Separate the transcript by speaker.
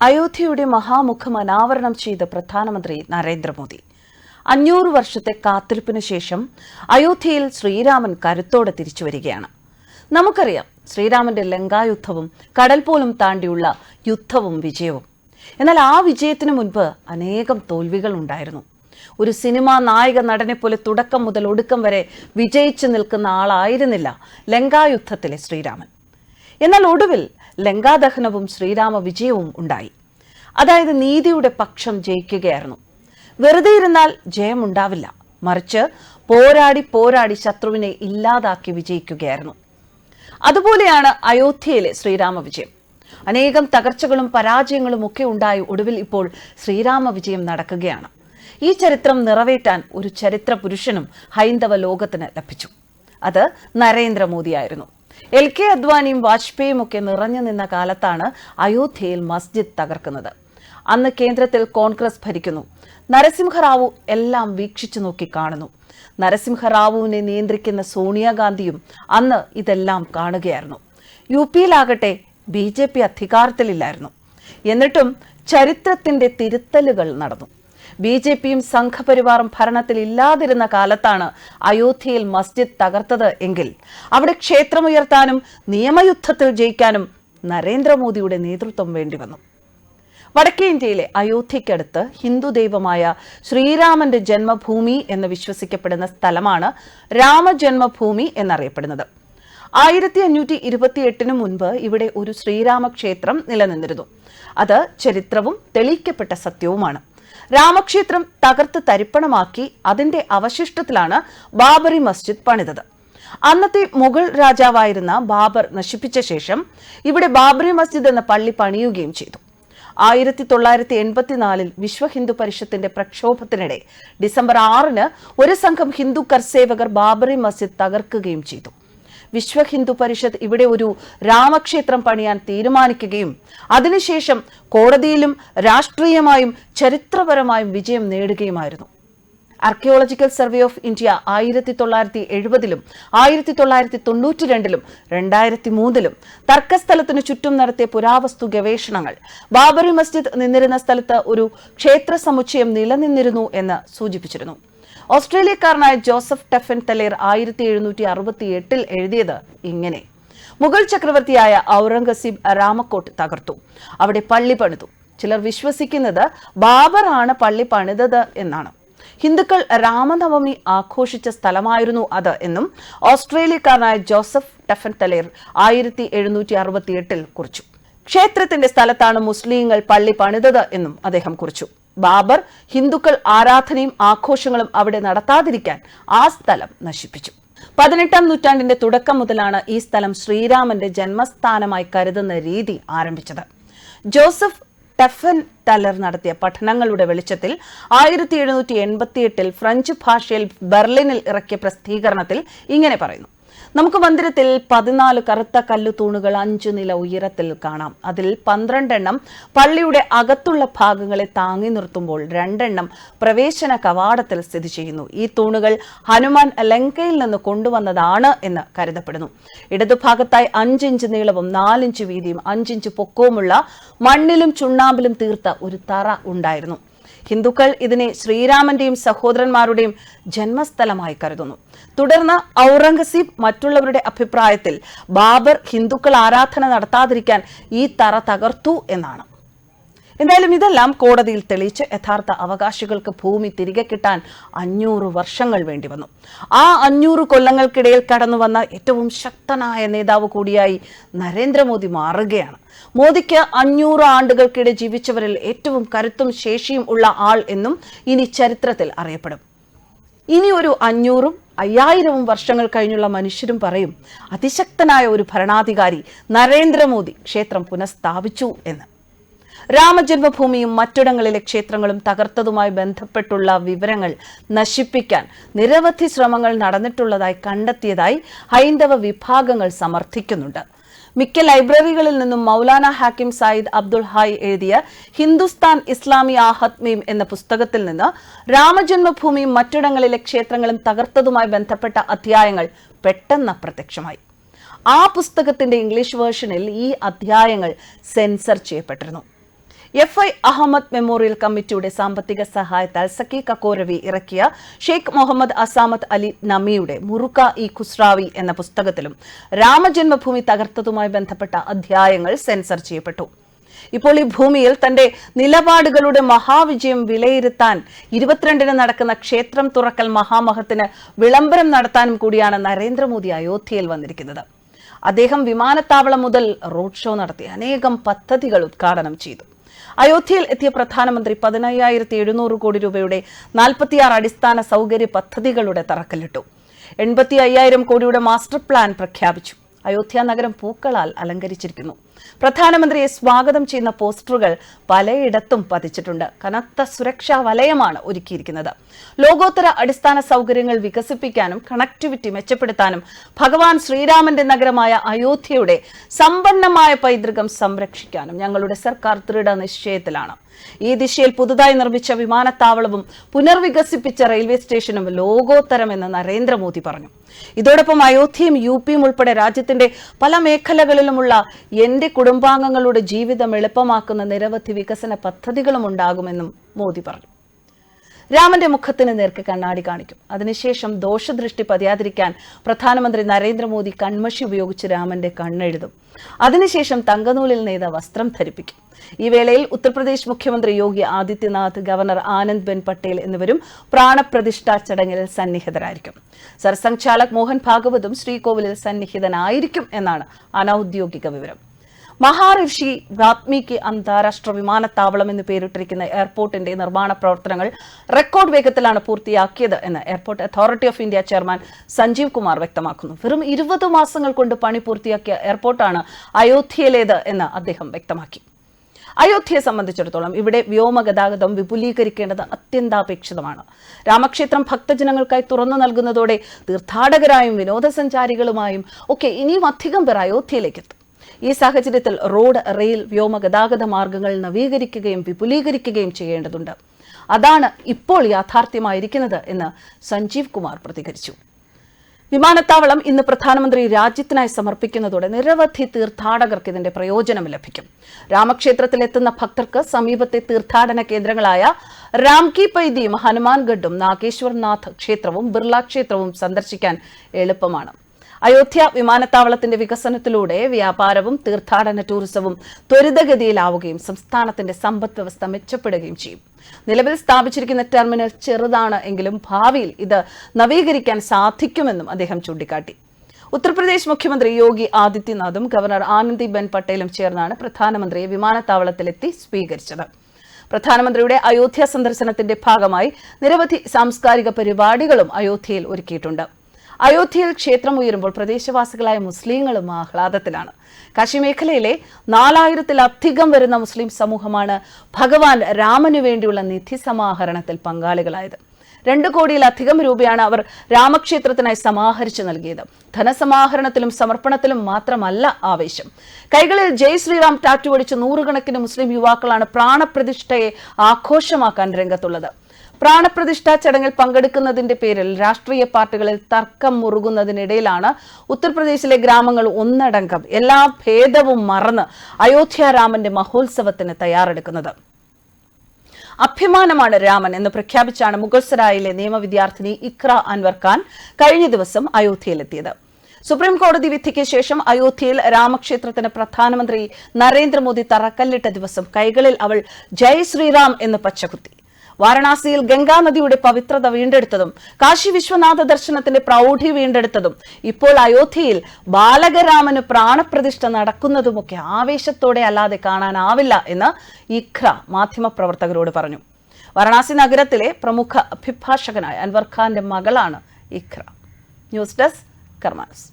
Speaker 1: അയോധ്യയുടെ മഹാമുഖം അനാവരണം ചെയ്ത പ്രധാനമന്ത്രി നരേന്ദ്രമോദി. അഞ്ഞൂറ് വർഷത്തെ കാത്തിരിപ്പിന് ശേഷം അയോധ്യയിൽ ശ്രീരാമൻ കരുത്തോടെ തിരിച്ചു വരികയാണ്. നമുക്കറിയാം ശ്രീരാമന്റെ ലങ്കായുദ്ധവും കടൽ പോലും താണ്ടിയുള്ള യുദ്ധവും വിജയവും. എന്നാൽ ആ വിജയത്തിന് മുൻപ് അനേകം തോൽവികൾ ഉണ്ടായിരുന്നു. ഒരു സിനിമാ നായക നടനെ പോലെ തുടക്കം മുതൽ ഒടുക്കം വരെ വിജയിച്ചു നിൽക്കുന്ന ആളായിരുന്നില്ല ലങ്കായുദ്ധത്തിലെ ശ്രീരാമൻ. എന്നാൽ ഒടുവിൽ ലങ്കാദഹനവും ശ്രീരാമ വിജയവും ഉണ്ടായി. അതായത് നീതിയുടെ പക്ഷം ജയിക്കുകയായിരുന്നു. വെറുതെ ഇരുന്നാൽ ജയമുണ്ടാവില്ല. മറിച്ച് പോരാടി പോരാടി ശത്രുവിനെ ഇല്ലാതാക്കി വിജയിക്കുകയായിരുന്നു. അതുപോലെയാണ് അയോധ്യയിലെ ശ്രീരാമ വിജയം അനേകം തകർച്ചകളും പരാജയങ്ങളും ഒക്കെ ഉണ്ടായി ഒടുവിൽ ഇപ്പോൾ ശ്രീരാമ വിജയം നടക്കുകയാണ്. ഈ ചരിത്രം നിറവേറ്റാൻ ഒരു ചരിത്ര പുരുഷനും ഹൈന്ദവ ലോകത്തിന് ലഭിച്ചു. അത് നരേന്ദ്രമോദിയായിരുന്നു. എൽ കെ അദ്വാനിയും വാജ്പേയും ഒക്കെ നിറഞ്ഞു നിന്ന കാലത്താണ് അയോധ്യയിൽ മസ്ജിദ് തകർക്കുന്നത്. അന്ന് കേന്ദ്രത്തിൽ കോൺഗ്രസ് ഭരിക്കുന്നു. നരസിംഹറാവു എല്ലാം വീക്ഷിച്ചു നോക്കി കാണുന്നു. നരസിംഹറാവുവിനെ നിയന്ത്രിക്കുന്ന സോണിയാഗാന്ധിയും അന്ന് ഇതെല്ലാം കാണുകയായിരുന്നു. യു പിയിലാകട്ടെ ബി ജെ പി അധികാരത്തിലില്ലായിരുന്നു. എന്നിട്ടും ചരിത്രത്തിന്റെ തിരുത്തലുകൾ നടന്നു. ബി ജെ പിയും സംഘപരിവാറും ഭരണത്തിൽ ഇല്ലാതിരുന്ന കാലത്താണ് അയോധ്യയിൽ മസ്ജിദ് തകർത്തത് എങ്കിൽ. അവിടെ ക്ഷേത്രമുയർത്താനും നിയമയുദ്ധത്തിൽ ജയിക്കാനും നരേന്ദ്രമോദിയുടെ നേതൃത്വം വേണ്ടിവന്നു. വടക്കേ ഇന്ത്യയിലെ അയോധ്യയ്ക്കടുത്ത് ഹിന്ദു ദൈവമായ ശ്രീരാമന്റെ ജന്മഭൂമി എന്ന് വിശ്വസിക്കപ്പെടുന്ന സ്ഥലമാണ് രാമജന്മഭൂമി എന്നറിയപ്പെടുന്നത്. ആയിരത്തി അഞ്ഞൂറ്റി ഇരുപത്തിയെട്ടിന് മുൻപ് ഇവിടെ ഒരു ശ്രീരാമക്ഷേത്രം നിലനിന്നിരുന്നു. അത് ചരിത്രവും തെളിയിക്കപ്പെട്ട സത്യവുമാണ്. രാമക്ഷേത്രം തകർത്ത് തരിപ്പണമാക്കി അതിന്റെ അവശിഷ്ടത്തിലാണ് ബാബറി മസ്ജിദ് പണിതത്. അന്നത്തെ മുഗൾ രാജാവായിരുന്ന ബാബർ നശിപ്പിച്ച ശേഷം ഇവിടെ ബാബറി മസ്ജിദ് എന്ന പള്ളി പണിയുകയും ചെയ്തു. ആയിരത്തി തൊള്ളായിരത്തി എൺപത്തിനാലിൽ വിശ്വ ഹിന്ദു പരിഷത്തിന്റെ പ്രക്ഷോഭത്തിനിടെ ഡിസംബർ ആറിന് ഒരു സംഘം ഹിന്ദു കർസേവകർ ബാബറി മസ്ജിദ് തകർക്കുകയും ചെയ്തു. വിശ്വ ഹിന്ദു പരിഷത്ത് ഇവിടെ ഒരു രാമക്ഷേത്രം പണിയാൻ തീരുമാനിക്കുകയും അതിനുശേഷം കോടതിയിലും രാഷ്ട്രീയമായും ചരിത്രപരമായും വിജയം നേടുകയുമായിരുന്നു. ആർക്കിയോളജിക്കൽ സർവേ ഓഫ് ഇന്ത്യ ആയിരത്തി തൊള്ളായിരത്തി എഴുപതിലും ആയിരത്തി തൊള്ളായിരത്തി തൊണ്ണൂറ്റി രണ്ടിലും രണ്ടായിരത്തി മൂന്നിലും തർക്കസ്ഥലത്തിന് ചുറ്റും നടത്തിയ പുരാവസ്തു ഗവേഷണങ്ങൾ ബാബറി മസ്ജിദ് നിന്നിരുന്ന സ്ഥലത്ത് ഒരു ക്ഷേത്ര സമുച്ചയം നിലനിന്നിരുന്നു എന്ന് സൂചിപ്പിച്ചിരുന്നു. ഓസ്ട്രേലിയക്കാരനായ ജോസഫ് ടെഫൻ തലേർ ആയിരത്തി എഴുന്നൂറ്റി അറുപത്തി എട്ടിൽ എഴുതിയത് ഇങ്ങനെ. മുഗൾ ചക്രവർത്തിയായ ഔറംഗസീബ് രാമക്കോട്ട് തകർത്തു. അവിടെ പള്ളി പണിതു. ചിലർ വിശ്വസിക്കുന്നത് ബാബർ ആണ് പള്ളി പണിതത് എന്നാണ്. ഹിന്ദുക്കൾ രാമനവമി ആഘോഷിച്ച സ്ഥലമായിരുന്നു അത് എന്നും ഓസ്ട്രേലിയക്കാരനായ ജോസഫ് ടെഫൻ തലേർ ആയിരത്തി എഴുന്നൂറ്റി അറുപത്തി എട്ടിൽ കുറിച്ചു. ക്ഷേത്രത്തിന്റെ സ്ഥലത്താണ് മുസ്ലിങ്ങൾ പള്ളി പണിതത് എന്നും അദ്ദേഹം കുറിച്ചു. ബാബർ ഹിന്ദുക്കൾ ആരാധനയും ആഘോഷങ്ങളും അവിടെ നടത്താതിരിക്കാൻ ആ സ്ഥലം നശിപ്പിച്ചു. പതിനെട്ടാം നൂറ്റാണ്ടിന്റെ തുടക്കം മുതലാണ് ഈ സ്ഥലം ശ്രീരാമന്റെ ജന്മസ്ഥാനമായി കരുതുന്ന രീതി ആരംഭിച്ചത്. ജോസഫ് ടെഫൻ ടലർ നടത്തിയ പഠനങ്ങളുടെ വെളിച്ചത്തിൽ ആയിരത്തി എഴുന്നൂറ്റി എൺപത്തിയെട്ടിൽ ഫ്രഞ്ച് ഭാഷയിൽ ബെർലിനിൽ ഇറക്കിയ പ്രസിദ്ധീകരണത്തിൽ ഇങ്ങനെ പറയുന്നു. നമുക്ക് മന്ദിരത്തിൽ പതിനാല് കറുത്ത കല്ലുതൂണുകൾ അഞ്ചു നില ഉയരത്തിൽ കാണാം. അതിൽ പന്ത്രണ്ടെണ്ണം പള്ളിയുടെ അകത്തുള്ള ഭാഗങ്ങളെ താങ്ങി നിർത്തുമ്പോൾ രണ്ടെണ്ണം പ്രവേശന കവാടത്തിൽ സ്ഥിതി ചെയ്യുന്നു. ഈ തൂണുകൾ ഹനുമാൻ ലങ്കയിൽ നിന്ന് കൊണ്ടുവന്നതാണ് എന്ന് കരുതപ്പെടുന്നു. ഇടതുഭാഗത്തായി അഞ്ചിഞ്ച് നീളവും നാലിഞ്ച് വീതിയും അഞ്ചിഞ്ച് പൊക്കവുമുള്ള മണ്ണിലും ചുണ്ണാമ്പിലും തീർത്ത ഒരു തറ ഉണ്ടായിരുന്നു. ഹിന്ദുക്കൾ ഇതിനെ ശ്രീരാമന്റെയും സഹോദരന്മാരുടെയും ജന്മസ്ഥലമായി കരുതുന്നു. തുടർന്ന് ഔറംഗസീബ് മറ്റുള്ളവരുടെ അഭിപ്രായത്തിൽ ബാബർ ഹിന്ദുക്കൾ ആരാധന നടത്താതിരിക്കാൻ ഈ തറ തകർത്തു എന്നാണ്. എന്തായാലും ഇതെല്ലാം കോടതിയിൽ തെളിയിച്ച് യഥാർത്ഥ അവകാശികൾക്ക് ഭൂമി തിരികെ കിട്ടാൻ അഞ്ഞൂറ് വർഷങ്ങൾ വേണ്ടി വന്നു. ആ അഞ്ഞൂറ് കൊല്ലങ്ങൾക്കിടയിൽ കടന്നു വന്ന ഏറ്റവും ശക്തനായ നേതാവ് കൂടിയായി നരേന്ദ്രമോദി മാറുകയാണ്. മോദിക്ക് അഞ്ഞൂറ് ആണ്ടുകൾക്കിടെ ജീവിച്ചവരിൽ ഏറ്റവും കരുത്തും ശേഷിയും ഉള്ള ആൾ എന്നും ഇനി ചരിത്രത്തിൽ അറിയപ്പെടും. ഇനി ഒരു അഞ്ഞൂറും അയ്യായിരവും വർഷങ്ങൾ കഴിഞ്ഞുള്ള മനുഷ്യരും പറയും അതിശക്തനായ ഒരു ഭരണാധികാരി നരേന്ദ്രമോദി ക്ഷേത്രം പുനഃസ്ഥാപിച്ചു എന്ന്. രാമജന്മഭൂമിയും മറ്റിടങ്ങളിലെ ക്ഷേത്രങ്ങളും തകർത്തതുമായി ബന്ധപ്പെട്ടുള്ള വിവരങ്ങൾ നശിപ്പിക്കാൻ നിരവധി ശ്രമങ്ങൾ നടന്നിട്ടുള്ളതായി കണ്ടെത്തിയതായി ഹൈന്ദവ വിഭാഗങ്ങൾ സമർത്ഥിക്കുന്നുണ്ട്. മിക്ക ലൈബ്രറികളിൽ നിന്നും മൗലാന ഹാക്കിം സായിദ് അബ്ദുൾ ഹായ് എഴുതിയ ഹിന്ദുസ്ഥാൻ ഇസ്ലാമി ആഹത്മീം എന്ന പുസ്തകത്തിൽ നിന്ന് രാമജന്മഭൂമിയും മറ്റിടങ്ങളിലെ ക്ഷേത്രങ്ങളും തകർത്തതുമായി ബന്ധപ്പെട്ട അധ്യായങ്ങൾ പെട്ടെന്ന് അപ്രത്യക്ഷമായി. ആ പുസ്തകത്തിന്റെ ഇംഗ്ലീഷ് വേർഷനിൽ ഈ അധ്യായങ്ങൾ സെൻസർ ചെയ്യപ്പെട്ടിരുന്നു. എഫ് ഐ അഹമ്മദ് മെമ്മോറിയൽ കമ്മിറ്റിയുടെ സാമ്പത്തിക സഹായത്താൽ സക്കി കക്കോരവി ഇറക്കിയ ഷെയ്ഖ് മുഹമ്മദ് അസാമത്ത് അലി നമിയുടെ മുറുക്ക ഇ ഖുസ്രാവി എന്ന പുസ്തകത്തിലും രാമജന്മഭൂമി തകർത്തതുമായി ബന്ധപ്പെട്ട അധ്യായങ്ങൾ സെൻസർ ചെയ്യപ്പെട്ടു. ഇപ്പോൾ ഈ ഭൂമിയിൽ തന്റെ നിലപാടുകളുടെ മഹാവിജയം വിലയിരുത്താൻ ഇരുപത്തിരണ്ടിന് നടക്കുന്ന ക്ഷേത്രം തുറക്കൽ മഹാമഹത്തിന് വിളംബരം നടത്താനും കൂടിയാണ് നരേന്ദ്രമോദി അയോധ്യയിൽ വന്നിരിക്കുന്നത്. അദ്ദേഹം വിമാനത്താവളം മുതൽ റോഡ് ഷോ നടത്തി അനേകം പദ്ധതികൾ ഉദ്ഘാടനം ചെയ്തു. അയോധ്യയിൽ എത്തിയ പ്രധാനമന്ത്രി പതിനയ്യായിരത്തി എഴുന്നൂറ് കോടി രൂപയുടെ നാൽപ്പത്തിയാറ് അടിസ്ഥാന സൗകര്യ പദ്ധതികളുടെ തറക്കല്ലിട്ടു. എൺപത്തി അയ്യായിരം കോടിയുടെ മാസ്റ്റർ പ്ലാൻ പ്രഖ്യാപിച്ചു. അയോധ്യ നഗരം പൂക്കളാൽ അലങ്കരിച്ചിരിക്കുന്നു. പ്രധാനമന്ത്രിയെ സ്വാഗതം ചെയ്യുന്ന പോസ്റ്ററുകൾ പലയിടത്തും പതിച്ചിട്ടുണ്ട്. കനത്ത സുരക്ഷാ വലയമാണ് ഒരുക്കിയിരിക്കുന്നത്. ലോകോത്തര അടിസ്ഥാന സൗകര്യങ്ങൾ വികസിപ്പിക്കാനും കണക്ടിവിറ്റി മെച്ചപ്പെടുത്താനും ഭഗവാൻ ശ്രീരാമന്റെ നഗരമായ അയോധ്യയുടെ സമ്പന്നമായ പൈതൃകം സംരക്ഷിക്കാനും ഞങ്ങളുടെ സർക്കാർ ദൃഢ നിശ്ചയത്തിലാണ്. ഈ ദിശയിൽ പുതുതായി നിർമ്മിച്ച വിമാനത്താവളവും പുനർവികസിപ്പിച്ച റെയിൽവേ സ്റ്റേഷനും ലോകോത്തരമെന്ന് നരേന്ദ്രമോദി പറഞ്ഞു. ഇതോടൊപ്പം അയോധ്യയും യു പിയും ഉൾപ്പെടെ രാജ്യത്തിന്റെ പല മേഖലകളിലുമുള്ള എന്റെ കുടുംബാംഗങ്ങളുടെ ജീവിതം എളുപ്പമാക്കുന്ന നിരവധി വികസന പദ്ധതികളും ഉണ്ടാകുമെന്നും മോദി പറഞ്ഞു. രാമന്റെ മുഖത്തിന് നേർക്ക് കണ്ണാടി കാണിക്കും. അതിനുശേഷം ദോഷദൃഷ്ടി പതിയാതിരിക്കാൻ പ്രധാനമന്ത്രി നരേന്ദ്രമോദി കൺമഷി ഉപയോഗിച്ച് രാമന്റെ കണ്ണെഴുതും. അതിനുശേഷം തങ്കനൂലിൽ നെയ്ത വസ്ത്രം ധരിപ്പിക്കും. ഈ വേളയിൽ ഉത്തർപ്രദേശ് മുഖ്യമന്ത്രി യോഗി ആദിത്യനാഥ് ഗവർണർ ആനന്ദ് ബെൻ പട്ടേൽ എന്നിവരും പ്രാണപ്രതിഷ്ഠാ ചടങ്ങിൽ സന്നിഹിതരായിരിക്കും. സർസംഘ് ചാലക് മോഹൻ ഭാഗവതും ശ്രീകോവിലിൽ സന്നിഹിതനായിരിക്കും എന്നാണ് അനൌദ്യോഗിക വിവരം. മഹാഋഷി വാത്മീകി അന്താരാഷ്ട്ര വിമാനത്താവളം എന്ന് പേരിട്ടിരിക്കുന്ന എയർപോർട്ടിന്റെ നിർമ്മാണ പ്രവർത്തനങ്ങൾ റെക്കോർഡ് വേഗത്തിലാണ് പൂർത്തിയാക്കിയത് എന്ന് airport authority of India chairman Sanjeev Kumar വ്യക്തമാക്കുന്നു. വെറും ഇരുപത് മാസങ്ങൾ കൊണ്ട് പണി പൂർത്തിയാക്കിയ എയർപോർട്ടാണ് അയോധ്യയിലേത് എന്ന് അദ്ദേഹം വ്യക്തമാക്കി. അയോധ്യയെ സംബന്ധിച്ചിടത്തോളം ഇവിടെ വ്യോമഗതാഗതം വിപുലീകരിക്കേണ്ടത് അത്യന്താപേക്ഷിതമാണ്. രാമക്ഷേത്രം ഭക്തജനങ്ങൾക്കായി തുറന്നു നൽകുന്നതോടെ തീർത്ഥാടകരായും വിനോദസഞ്ചാരികളുമായും ഒക്കെ ഇനിയും അധികം പേർ അയോധ്യയിലേക്ക് എത്തും. ഈ സാഹചര്യത്തിൽ റോഡ് റെയിൽ വ്യോമ ഗതാഗത മാർഗങ്ങൾ നവീകരിക്കുകയും വിപുലീകരിക്കുകയും ചെയ്യേണ്ടതുണ്ട്. അതാണ് ഇപ്പോൾ യാഥാർത്ഥ്യമായിരിക്കുന്നത് എന്ന് സഞ്ജീവ് കുമാർ പ്രതികരിച്ചു. വിമാനത്താവളം ഇന്ന് പ്രധാനമന്ത്രി രാജ്യത്തിനായി സമർപ്പിക്കുന്നതോടെ നിരവധി തീർത്ഥാടകർക്ക് ഇതിന്റെ പ്രയോജനം ലഭിക്കും. രാമക്ഷേത്രത്തിലെത്തുന്ന ഭക്തർക്ക് സമീപത്തെ തീർത്ഥാടന കേന്ദ്രങ്ങളായ രാംകി പൈതിയും ഹനുമാൻഗഡും നാഗേശ്വർനാഥ് ക്ഷേത്രവും ബിർള ക്ഷേത്രവും സന്ദർശിക്കാൻ എളുപ്പമാണ്. അയോധ്യ വിമാനത്താവളത്തിന്റെ വികസനത്തിലൂടെ വ്യാപാരവും തീർത്ഥാടന ടൂറിസവും ത്വരിതഗതിയിലാവുകയും സംസ്ഥാനത്തിന്റെ സമ്പദ് വ്യവസ്ഥ മെച്ചപ്പെടുകയും ചെയ്യും. നിലവിൽ സ്ഥാപിച്ചിരിക്കുന്ന ടെർമിനൽ ചെറുതാണ് എങ്കിലും ഭാവിയിൽ ഇത് നവീകരിക്കാൻ സാധിക്കുമെന്നും അദ്ദേഹം ചൂണ്ടിക്കാട്ടി. ഉത്തർപ്രദേശ് മുഖ്യമന്ത്രി യോഗി ആദിത്യനാഥും ഗവർണർ ആനന്ദിബെൻ പട്ടേലും ചേർന്നാണ് പ്രധാനമന്ത്രിയെ വിമാനത്താവളത്തിലെത്തി സ്വീകരിച്ചത്. പ്രധാനമന്ത്രിയുടെ അയോധ്യ സന്ദർശനത്തിന്റെ ഭാഗമായി നിരവധി സാംസ്കാരിക പരിപാടികളും അയോധ്യയിൽ ഒരുക്കിയിട്ടുണ്ട്. അയോധ്യയിൽ ക്ഷേത്രം ഉയരുമ്പോൾ പ്രദേശവാസികളായ മുസ്ലിങ്ങളും ആഹ്ലാദത്തിലാണ്. കാശി മേഖലയിലെ നാലായിരത്തിലധികം വരുന്ന മുസ്ലിം സമൂഹമാണ് ഭഗവാൻ രാമനു വേണ്ടിയുള്ള നിധി സമാഹരണത്തിൽ പങ്കാളികളായത്. രണ്ടു കോടിയിലധികം രൂപയാണ് അവർ രാമക്ഷേത്രത്തിനായി സമാഹരിച്ചു നൽകിയത്. ധനസമാഹരണത്തിലും സമർപ്പണത്തിലും മാത്രമല്ല ആവേശം. കൈകളിൽ ജയ് ശ്രീറാം ടാറ്റു അടിച്ച് നൂറുകണക്കിന് മുസ്ലിം യുവാക്കളാണ് പ്രാണപ്രതിഷ്ഠയെ ആഘോഷമാക്കാൻ രംഗത്തുള്ളത്. പ്രാണപ്രതിഷ്ഠാ ചടങ്ങിൽ പങ്കെടുക്കുന്നതിന്റെ പേരിൽ രാഷ്ട്രീയ പാർട്ടികളിൽ തർക്കം മുറുകുന്നതിനിടയിലാണ് ഉത്തർപ്രദേശിലെ ഗ്രാമങ്ങൾ ഒന്നടങ്കം എല്ലാ ഭേദവും മറന്ന് അയോധ്യാരാമന്റെ മഹോത്സവത്തിന് തയ്യാറെടുക്കുന്നത്. അഭിമാനമാണ് രാമൻ എന്ന് പ്രഖ്യാപിച്ചാണ് മുഗൾസരായിലെ നിയമവിദ്യാർത്ഥിനി ഇക്ര അൻവർ ഖാൻ കഴിഞ്ഞ ദിവസം അയോധ്യയിലെത്തിയത്. സുപ്രീം കോടതി വിധിക്ക് ശേഷം അയോധ്യയിൽ രാമക്ഷേത്രത്തിന് പ്രധാനമന്ത്രി നരേന്ദ്രമോദി തറക്കല്ലിട്ട ദിവസം കൈകളിൽ അവൾ ജയ് ശ്രീറാം എന്ന് പച്ചകുത്തി. വാരണാസിയിൽ ഗംഗാനദിയുടെ പവിത്രത വീണ്ടെടുത്തതും കാശി വിശ്വനാഥ ദർശനത്തിന്റെ പ്രൗഢി വീണ്ടെടുത്തതും ഇപ്പോൾ അയോധ്യയിൽ ബാലകരാമന് പ്രാണപ്രതിഷ്ഠ നടക്കുന്നതുമൊക്കെ ആവേശത്തോടെ അല്ലാതെ കാണാനാവില്ല എന്ന് ഇഖ്ര മാധ്യമപ്രവർത്തകരോട് പറഞ്ഞു. വാരണാസി നഗരത്തിലെ പ്രമുഖ അഭിഭാഷകനായ അൻവർ ഖാന്റെ മകളാണ് ഇഖ്ര. News desk കർമാനസ്.